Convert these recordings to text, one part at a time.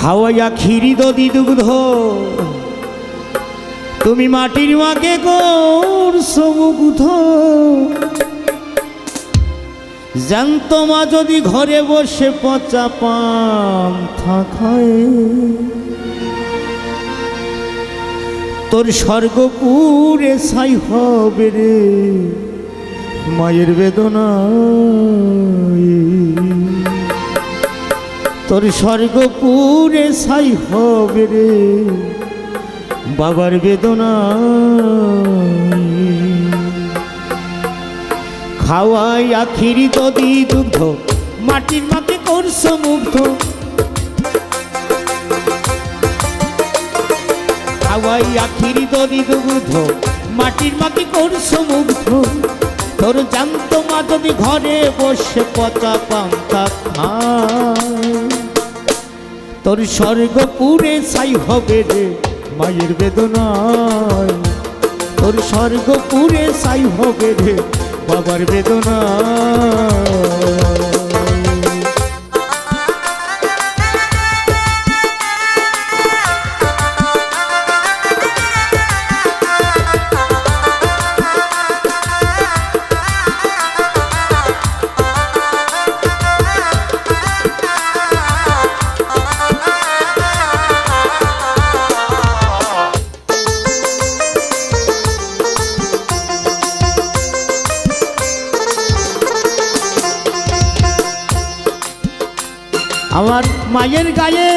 খাওয়াইয়া ক্ষীরি দদি দুগ্ধ। তুমি মাটির মাকে করছ মুগ্ধ। জ্যান্ত মা যদি ঘরে বসে পচা পান থাকায়। তোর স্বর্গপুরে ছাই হবে রে মায়ের বেদনা তোর স্বর্গপুরে ছাই হবে রে। বাবার বেদনা খাওয়াই আখিরি দদি দুগ্ধ, মাটির মাকে করছ মুগ্ধ। খাওয়াই আখিরি দদি দুগ্ধ, মাটির মাকে করছ মুগ্ধ। তোর জানত মা যদি ঘরে বসে পচা পান্তা খায়। তোর স্বর্গপুরে ছাই হবে রে মায়ের বেদনায়। তোর স্বর্গপুরে ছাই হবে রে বাবার বেদনা আমার মায়ের গায়ে,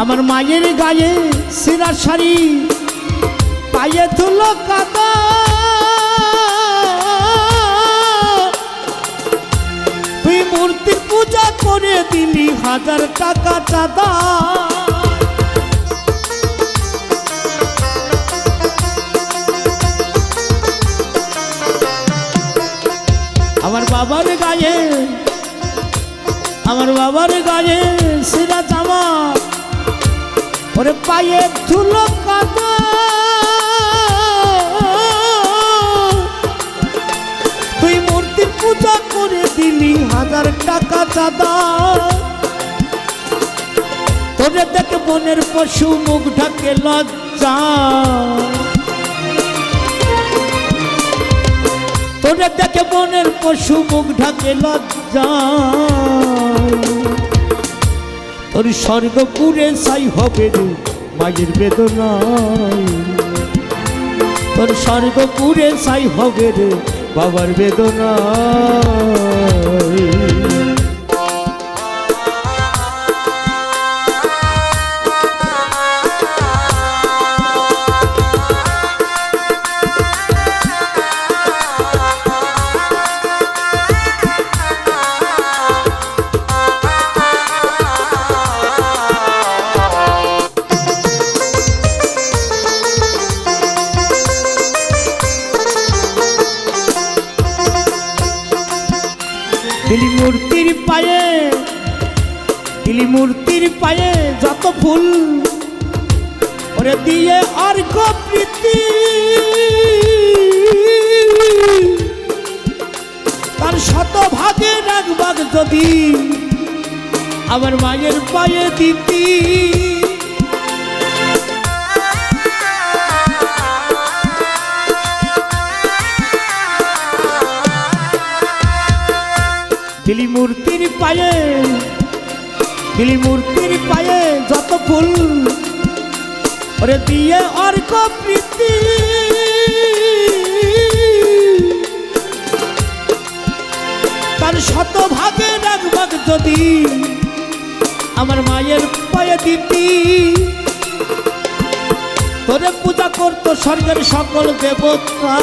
আমার মায়ের গায়ে সিরা শাড়ি, পায়ে তুলো কাদা তুই মূর্তি পূজা করে দিলি হাজার টাকা চাঁদা। আমার বাবার গায়ে আমার বাবার গায়ে সিরা জামা, ওরে পায়ে ধুলো কাদা তুই মূর্তি পূজা করে দিলি হাজার টাকা চাঁদা তোরে দেখে বনের পশু মুখ ঢাকে লজ্জা। পশু মুখ ঢাকে লজ্জা তোর স্বর্গপুরে সাই হবে রে মায়ের বেদনায়। তোর স্বর্গপুরে সাই হবে রে বাবার বেদনায়। দিলি মূর্তির পায়ে দিলি মূর্তির পায়ে যত ফুল, ওরে দিয়ে অর্ঘ প্রীতি। তার শত ভাগে রাখবাগ যদি, আমার মায়ের পায়ে দিতি। পায়ে। দিলি মূর্তির পায়ে যত ফুল, ওরে দিয়ে অর্ক প্রীতি। তার শত ভাগে যদি আমার মায়ের পায়ে দিতি, তোরে পূজা করতো স্বর্গের সকল দেবতা।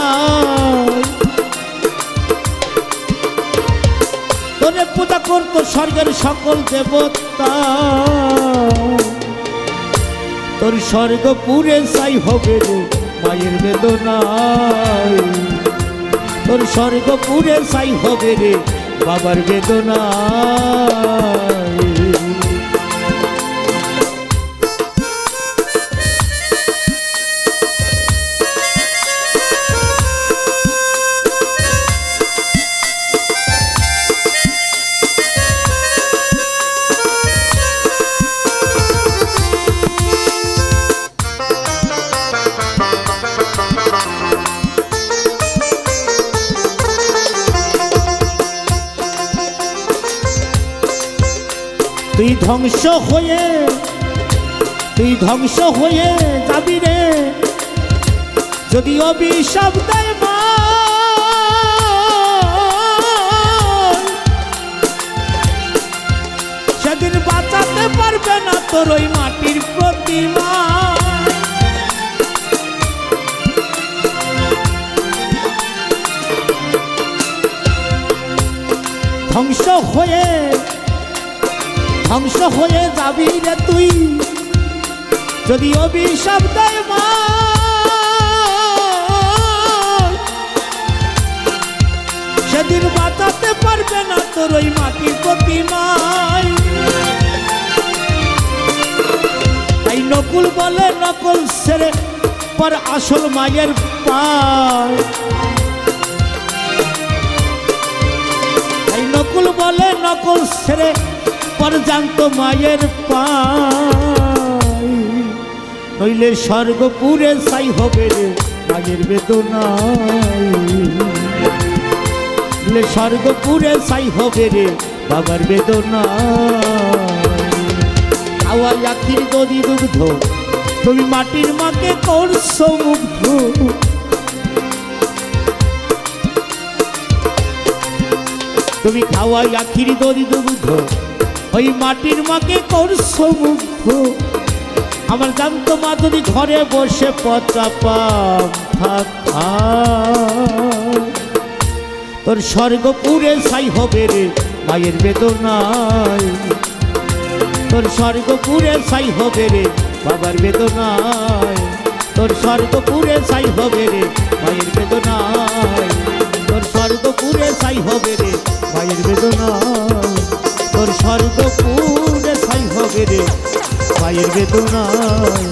পূজা করতো স্বর্গের সকল দেবতা। তোর স্বর্গপুরে চাই হবে রে মায়ের বেদনায়। তোর স্বর্গপুরে চাই হবে রে বাবার বেদনায়। তুই ধ্বংস হয়ে, তুই ধ্বংস হয়ে যাবি রে। যদি অভিশাপ দেয় মা, সেদিন বাঁচাতে পারবে না তোর ওই মাটির প্রতিমা। ধ্বংস হয়ে ধ্বংস হয়ে যাবি রে তুই। যদি অভিশাপ দেয় মা, সেদিন বাঁচাতে পারবে না তোর ওই মাটির প্রতিমায়। তাই নকুল বলে নকল সেরে পর আসল মায়ের পায়। নকুল বলে নকল সেরে পর জানত মায়ের পায় নইলে স্বর্গপুরে সাই হবে রে মায়ের বেদনায় নইলে স্বর্গপুরে সাই হবে রে বাবার বেদনায় খাওয়া আখির গদি দুগ্ধ, তুমি মাটির মাকে করছ মুগ্ধ। তুমি খাওয়াই আখির দধি দুগ্ধ ওই মাটির মাকে করছ মুগ্ধ? আমার জানতো মা যদি ঘরে বসে পচা পাম থাকা তোর স্বর্গপুরে সাই হবে রে মায়ের বেদনায়। তোর স্বর্গপুরে সাই হবে রে বাবার বেদনায়। তোর স্বর্গপুরে সাই হবে রে মায়ের বেদনায়। তোর স্বর্গপুরে সাই হবে রে মায়ের বেদনায়। তোর হবে রে পায়ের বেদনায়।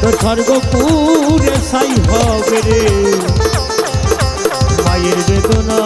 তোর স্বর্গপুরে সাই হবে রে মায়ের বেদনা